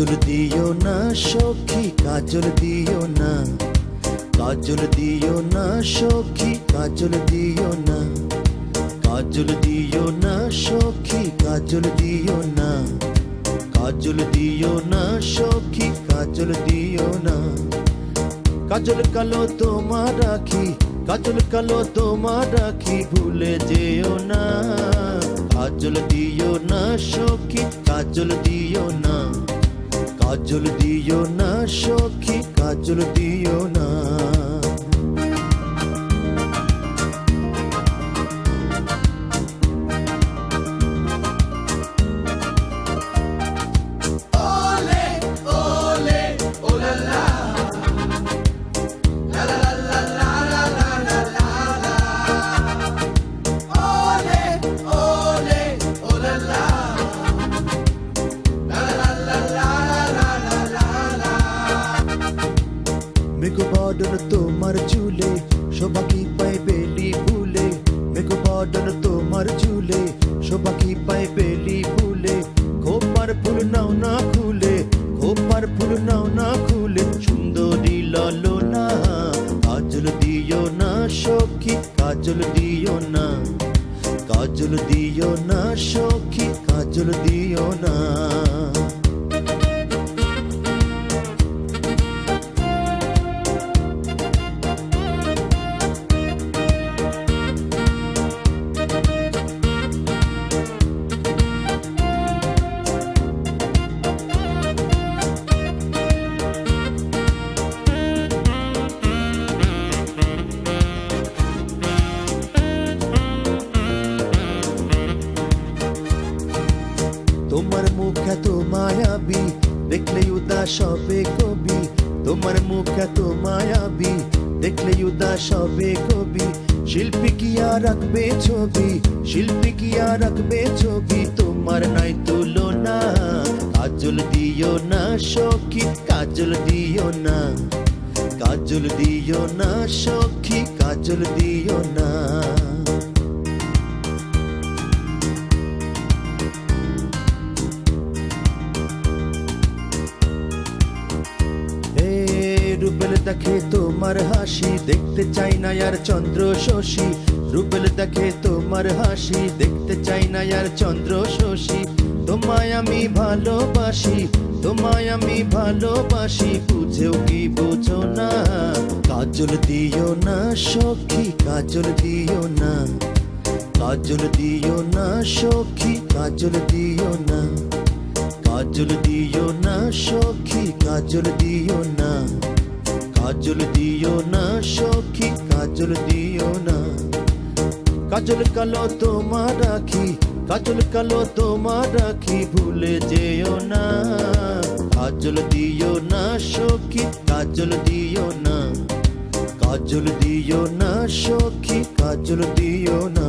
কাজল দিও না সখী কাজল দিও না কাজল দিও না সখী কাজল দিও না কাজল দিও না সখী কাজল দিও না কাজল দিও না সখী কাজল দিও না কাজল কালো তোমার রাখি কাজল কালো তোমার রাখি ভুলে যেও না কাজল দিও না সখী কাজল দিও না কাজল দিও না সখী কাজল দিও না। মেঘো বদন তোমার চুলে শোভা কি পায় বেলি ফুলে মেঘো বদন তোমার চুলে শোভা কি পায় বেলি ফুলে খোপার ফুল নাও না খুলে খোপার ফুল নাও না খুলে সুন্দরী ললো না কাজল দিও না সখী কাজল দিও না কাজল দিও না মুখ এত মায়াবী দেখলে উদাস হবে কবি। তোমার মুখ এত মায়াবী দেখলে উদাস হবে কবি। শিল্পী কি আর রাখবে ছবি? শিল্পী কি আর রাখবে ছবি? তোমার নাই তুলনা, কাজল দিও না সখী, কাজল দিও না। কাজল দিও না সখী, কাজল দিও না। দেখে তোমার হাসি, দেখতে চাই না আর চন্দ্র শশী। রুবেল দেখে তোমার হাসি, দেখতে চাই না আর চন্দ্র শশী। তোমায় আমি ভালোবাসি, তোমায় আমি ভালোবাসি। বুঝেও কি বুঝো না? কাজল দিও না সখী, কাজল দিও না। কাজল দিও না সখী, কাজল দিও না। কাজল দিও না সখী, কাজল দিও না। কাজল দিও না সখী, কাজল দিও না। কাজল কালো তোমার রাখি, কাজল কালো তোমার রাখি, ভুলে যেও না। কাজল দিও না সখী, কাজল দিও না। কাজল দিও না সখী, কাজল দিও না।